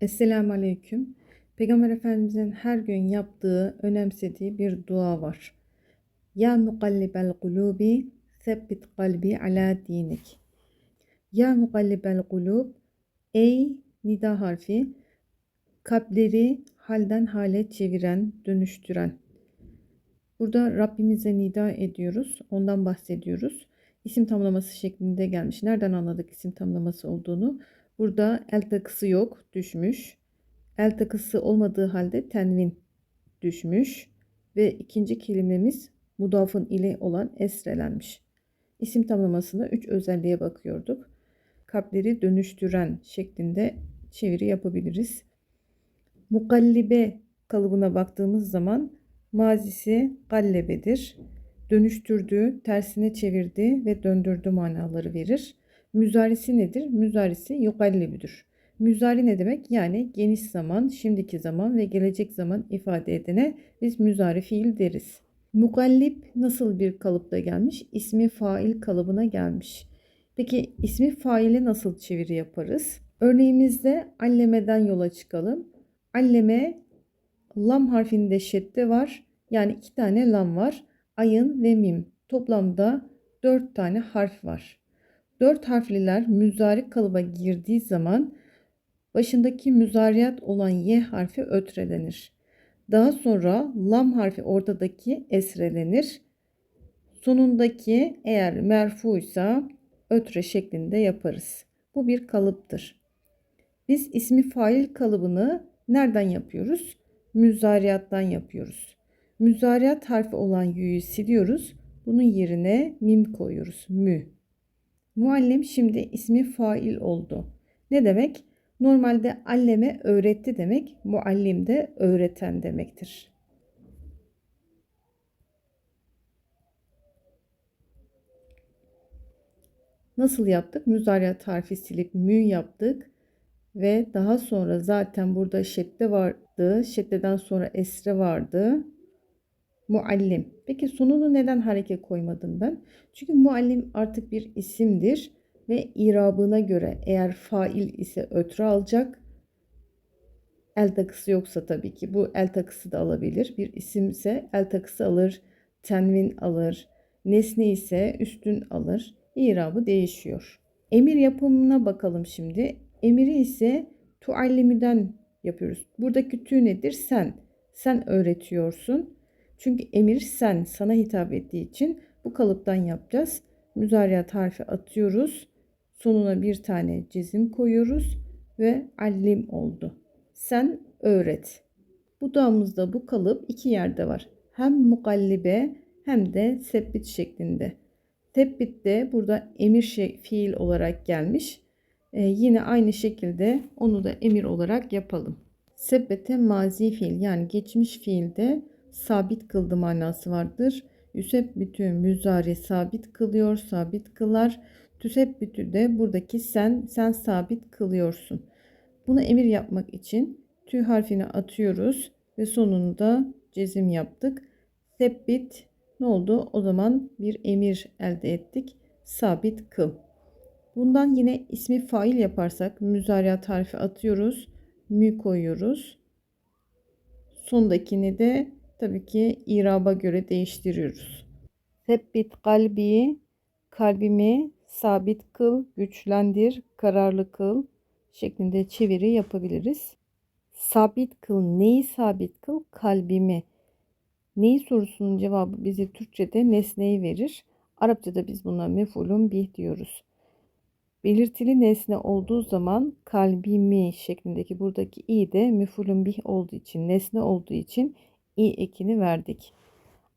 Esselamu Aleyküm. Peygamber Efendimizin her gün yaptığı, önemsediği bir dua var. Ya mukallibel kulubi, sebbit kalbi ala dinik. Ya mukallibel kulub, ey nida harfi, kalpleri halden hale çeviren, dönüştüren. Burada Rabbimize nida ediyoruz, ondan bahsediyoruz. İsim tamlaması şeklinde gelmiş. Nereden anladık isim tamlaması olduğunu? Burada el takısı yok, düşmüş. El takısı olmadığı halde tenvin düşmüş. Ve ikinci kelimemiz mudafın ile olan esrelenmiş. İsim tamlamasında üç özelliğe bakıyorduk. Kalpleri dönüştüren şeklinde çeviri yapabiliriz. Mukallibe kalıbına baktığımız zaman mazisi gallebedir. Dönüştürdü, tersine çevirdi ve döndürdü manaları verir. Müzarisi nedir? Müzarisi yukallibüdür. Müzari ne demek? Yani geniş zaman, şimdiki zaman ve gelecek zaman ifade edene biz müzari fiil deriz. Mukallip nasıl bir kalıpta gelmiş? İsmi fail kalıbına gelmiş. Peki ismi faili nasıl çeviri yaparız? Örneğimizde allemeden yola çıkalım. Alleme lam harfinde şedde var. Yani iki tane lam var. Ayın ve mim. Toplamda dört tane harf var. Dört harfliler müzari kalıba girdiği zaman başındaki müzariyat olan y harfi ötrelenir. Daha sonra lam harfi ortadaki esrelenir. Sonundaki eğer merfuysa ötre şeklinde yaparız. Bu bir kalıptır. Biz ismi fail kalıbını nereden yapıyoruz? Müzariyattan yapıyoruz. Müzariyat harfi olan yü'yü siliyoruz. Bunun yerine mim koyuyoruz. Mü. Muallim şimdi ismi fail oldu. Ne demek? Normalde alleme öğretti demek. Muallim de öğreten demektir. Nasıl yaptık? Müzariyat harfi silip mü yaptık. Ve daha sonra zaten burada şedde vardı. Şeddeden sonra esre vardı. Muallim. Peki sonunu neden hareke koymadım ben? Çünkü muallim artık bir isimdir ve irabına göre eğer fail ise ötre alacak. El takısı yoksa tabii ki bu el takısı da alabilir. Bir isimse el takısı alır, tenvin alır. Nesne ise üstün alır. İrabı değişiyor. Emir yapımına bakalım şimdi. Emiri ise tuallimiden yapıyoruz. Buradaki tü nedir? Sen. Sen öğretiyorsun. Çünkü emir sen sana hitap ettiği için bu kalıptan yapacağız. Müzariyat harfi atıyoruz. Sonuna bir tane cezim koyuyoruz ve allim oldu. Sen öğret. Bu dağımızda bu kalıp iki yerde var. Hem mukallibe hem de sebbit şeklinde. Tebbit de burada emir şey, fiil olarak gelmiş. Ee, yine aynı şekilde onu da emir olarak yapalım. Sebbete mazi fiil yani geçmiş fiilde sabit kıldı manası vardır. bütün müzari sabit kılıyor, sabit kılar. bütü de buradaki sen, sen sabit kılıyorsun. Bunu emir yapmak için tü harfini atıyoruz ve sonunda cezim yaptık. Sebbit ne oldu? O zaman bir emir elde ettik. Sabit kıl. Bundan yine ismi fail yaparsak müzariat harfi atıyoruz. Mü koyuyoruz. Sondakini de tabii ki iraba göre değiştiriyoruz. Sebbit kalbi, kalbimi sabit kıl, güçlendir, kararlı kıl şeklinde çeviri yapabiliriz. Sabit kıl, neyi sabit kıl? Kalbimi. Neyi sorusunun cevabı bize Türkçe'de nesneyi verir. Arapçada biz buna mefulun bih diyoruz. Belirtili nesne olduğu zaman kalbimi şeklindeki buradaki i de mefulun bih olduğu için, nesne olduğu için i ekini verdik.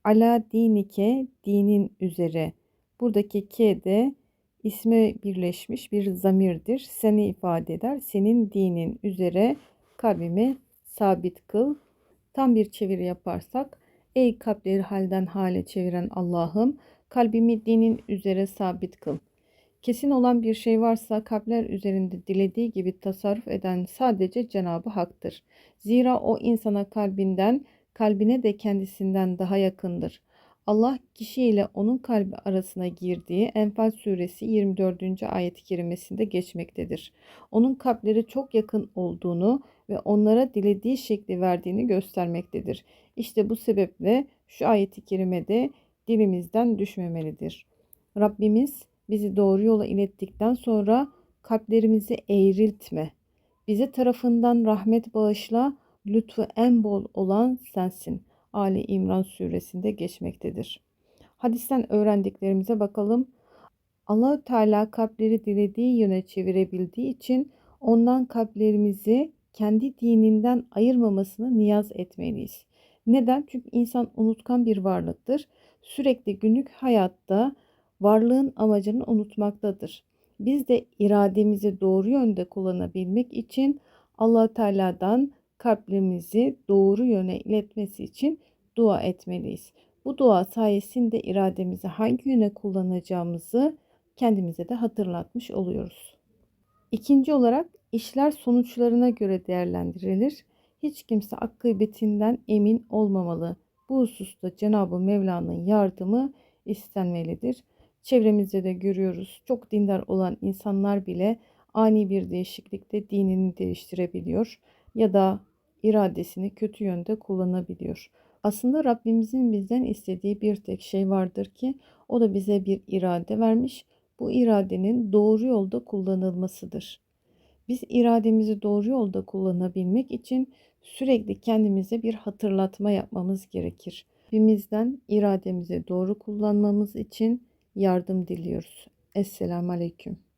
Ala dinike dinin üzere. Buradaki ke de isme birleşmiş bir zamirdir. Seni ifade eder. Senin dinin üzere kalbimi sabit kıl. Tam bir çeviri yaparsak ey kalpleri halden hale çeviren Allah'ım kalbimi dinin üzere sabit kıl. Kesin olan bir şey varsa kalpler üzerinde dilediği gibi tasarruf eden sadece Cenabı Hak'tır. Zira o insana kalbinden kalbine de kendisinden daha yakındır. Allah kişiyle onun kalbi arasına girdiği Enfal suresi 24. ayet-i kerimesinde geçmektedir. Onun kalpleri çok yakın olduğunu ve onlara dilediği şekli verdiğini göstermektedir. İşte bu sebeple şu ayet-i kerimede dilimizden düşmemelidir. Rabbimiz bizi doğru yola ilettikten sonra kalplerimizi eğriltme. Bize tarafından rahmet bağışla, lütfu en bol olan sensin. Ali İmran suresinde geçmektedir. Hadisten öğrendiklerimize bakalım. Allahü Teala kalpleri dilediği yöne çevirebildiği için ondan kalplerimizi kendi dininden ayırmamasını niyaz etmeliyiz. Neden? Çünkü insan unutkan bir varlıktır. Sürekli günlük hayatta varlığın amacını unutmaktadır. Biz de irademizi doğru yönde kullanabilmek için allah Teala'dan kalplerimizi doğru yöne iletmesi için dua etmeliyiz. Bu dua sayesinde irademizi hangi yöne kullanacağımızı kendimize de hatırlatmış oluyoruz. İkinci olarak işler sonuçlarına göre değerlendirilir. Hiç kimse akıbetinden emin olmamalı. Bu hususta Cenab-ı Mevla'nın yardımı istenmelidir. Çevremizde de görüyoruz. Çok dindar olan insanlar bile ani bir değişiklikte dinini değiştirebiliyor ya da iradesini kötü yönde kullanabiliyor. Aslında Rabbimizin bizden istediği bir tek şey vardır ki o da bize bir irade vermiş. Bu iradenin doğru yolda kullanılmasıdır. Biz irademizi doğru yolda kullanabilmek için sürekli kendimize bir hatırlatma yapmamız gerekir. Rabbimizden irademizi doğru kullanmamız için yardım diliyoruz. Esselamu Aleyküm.